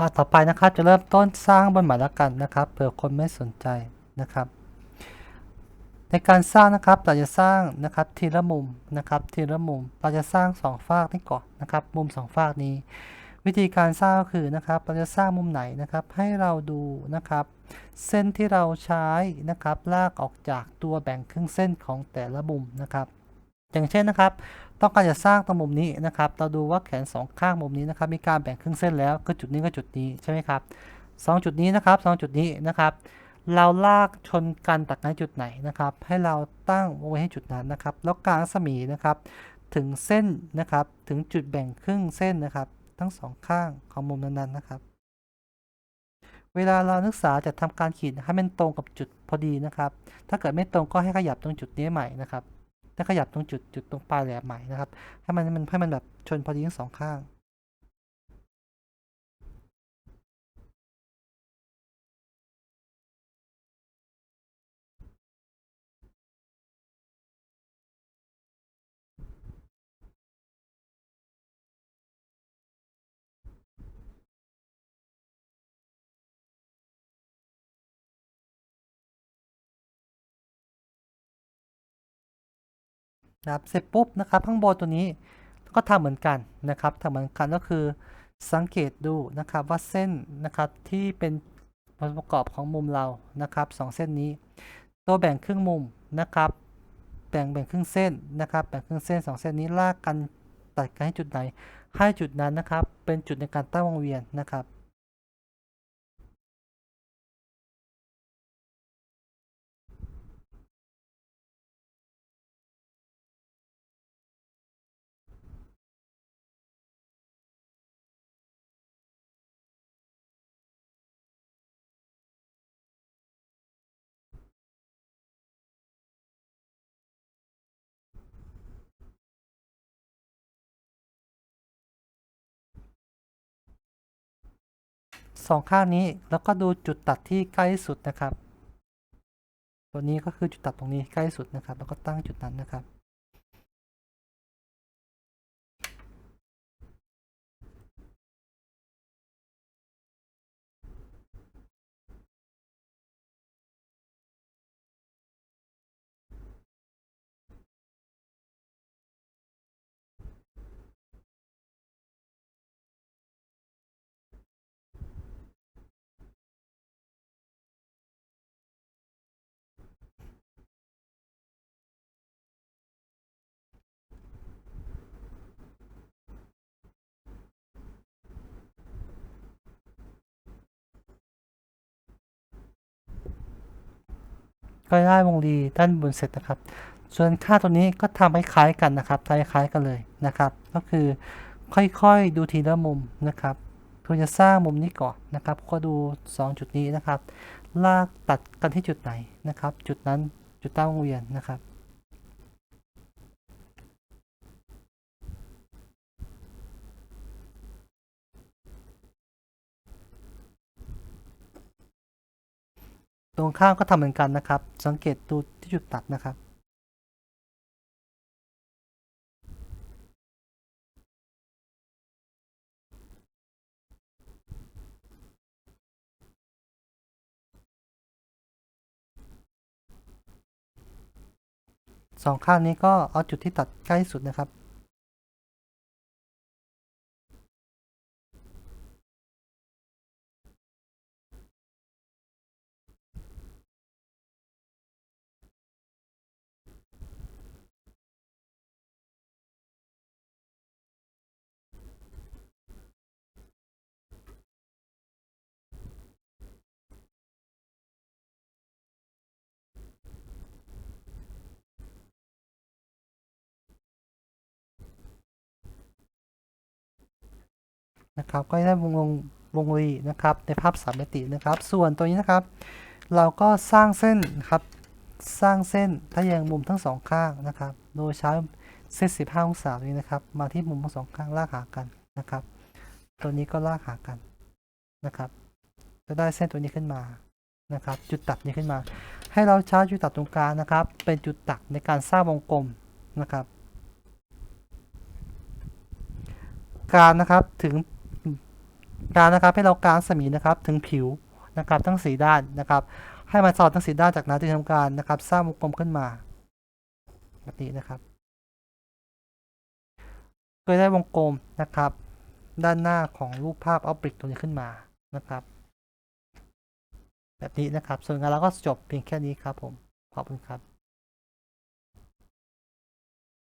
อ่าต่อไปนะครับจะเริ่มต้นสร้างบนหมายละกันนะครับเผื่อคนไม่สนใจนะครับ ในการสร้างนะครับเราจะสร้างนะครับทีละมุมนะครับทีละมุมเราจะสร้างสองฝากนี่ก่อนนะครับ มุมสองฝากนี้ วิธีการสร้างก็คือนะครับเราจะสร้างมุมไหนนะครับ ให้เราดูนะครับ เส้นที่เราใช้นะครับ ลากออกจากตัวแบ่งครึ่งเส้นของแต่ละมุมนะครับ อย่างเช่นนะครับ ต้องการจะสร้างตรงมุมนี้นะครับ เราดูว่าแขนสองข้างมุมนี้นะครับ มีการแบ่งครึ่งเส้นแล้ว ก็จุดนี้ก็จุดนี้ใช่ไหมครับสองจุดนี้นะครับสองจุดนี้นะครับ เราลากชนกันตัดกันจุดไหนนะครับ ให้เราตั้งไว้ให้จุดนั้นนะครับ แล้วกลางรัศมีนะครับ ถึงเส้นนะครับ ถึงจุดแบ่งครึ่งเส้นนะครับ ทั้งสองข้างของมุมนั้นๆนะครับ เวลาเรานักศึกษาจะทำการขีดให้มันตรงกับจุดพอดีนะครับ ถ้าเกิดไม่ตรงก็ให้ขยับตรงจุดนี้ใหม่นะครับ ถ้าขยับตรงจุดจุดตรงปลายแหลมใหม่นะครับ ให้มันมันให้มันแบบชนพอดีทั้งสองข้าง นะครับเสร็จปุ๊บนะครับข้างบนตัวนี้ก็ทำเหมือนกันนะครับทำเหมือนกันก็คือสังเกตดูนะครับว่าเส้นนะครับที่เป็นส่วนประกอบของมุมเรานะครับสองเส้นนี้ ตัวแบ่งครึ่งมุมนะครับแบ่งแบ่งครึ่งเส้นนะครับแบ่งครึ่งเส้นสองเส้นนี้ลากกันตัดกันให้จุดไหนให้จุดนั้นนะครับ เป็นจุดในการตั้งวงเวียนนะครับ สองข้างนี้แล้วก็ดูจุดตัดที่ใกล้สุดนะครับ ตัวนี้ก็คือจุดตัดตรงนี้ใกล้สุดนะครับ แล้วก็ตั้งจุดนั้นนะครับ ก็ได้วงรีด้านบนเสร็จนะครับ ส่วนค่าตัวนี้ก็ทำให้คล้ายกันนะครับทำให้คล้ายกันเลยนะครับ ก็คือค่อยๆดูทีละมุมนะครับเพื่อจะสร้างมุมนี้ก่อนนะครับ ก็ดู 2 จุดนี้นะครับ ลากตัดกันที่จุดไหนนะครับ จุดนั้นจุดตั้งวงเวียนนะครับ ตรงข้ามก็ทำเหมือนกันนะครับ สังเกตดูที่จุดตัดนะครับ สองข้างนี้ก็เอาจุดที่ตัดใกล้สุดนะครับ นะครับ ก็ได้วงวงวงรีนะครับในภาพสามมิตินะครับ ส่วนตัวนี้นะครับ เราก็สร้างเส้นนะครับสร้างเส้นทะแยงมุมทั้งสองข้างนะครับ โดยใช้เส้น15องศานี้นะครับ มาที่มุมทั้งสองข้างลากหากันนะครับ ตัวนี้ก็ลากหากันนะครับ จะได้เส้นตัวนี้ขึ้นมานะครับ จุดตัดนี้ขึ้นมา ให้เราใช้จุดตัดตรงกลางนะครับ เป็นจุดตัดในการสร้างวงกลมนะครับ การนะครับถึง การนะครับให้เรากางสมีนะครับถึงผิวนะครับทั้งสีด้านนะครับ ให้มันสอดทั้งสีด้านจากนั้นที่ทำการนะครับ สร้างวงกลมขึ้นมาแบบนี้นะครับก็ได้วงกลมนะครับ ด้านหน้าของรูปภาพออบเจกต์ตัวนี้ขึ้นมานะครับ แบบนี้นะครับ ส่วนงานเราก็จบเพียงแค่นี้ครับผมขอบคุณครับ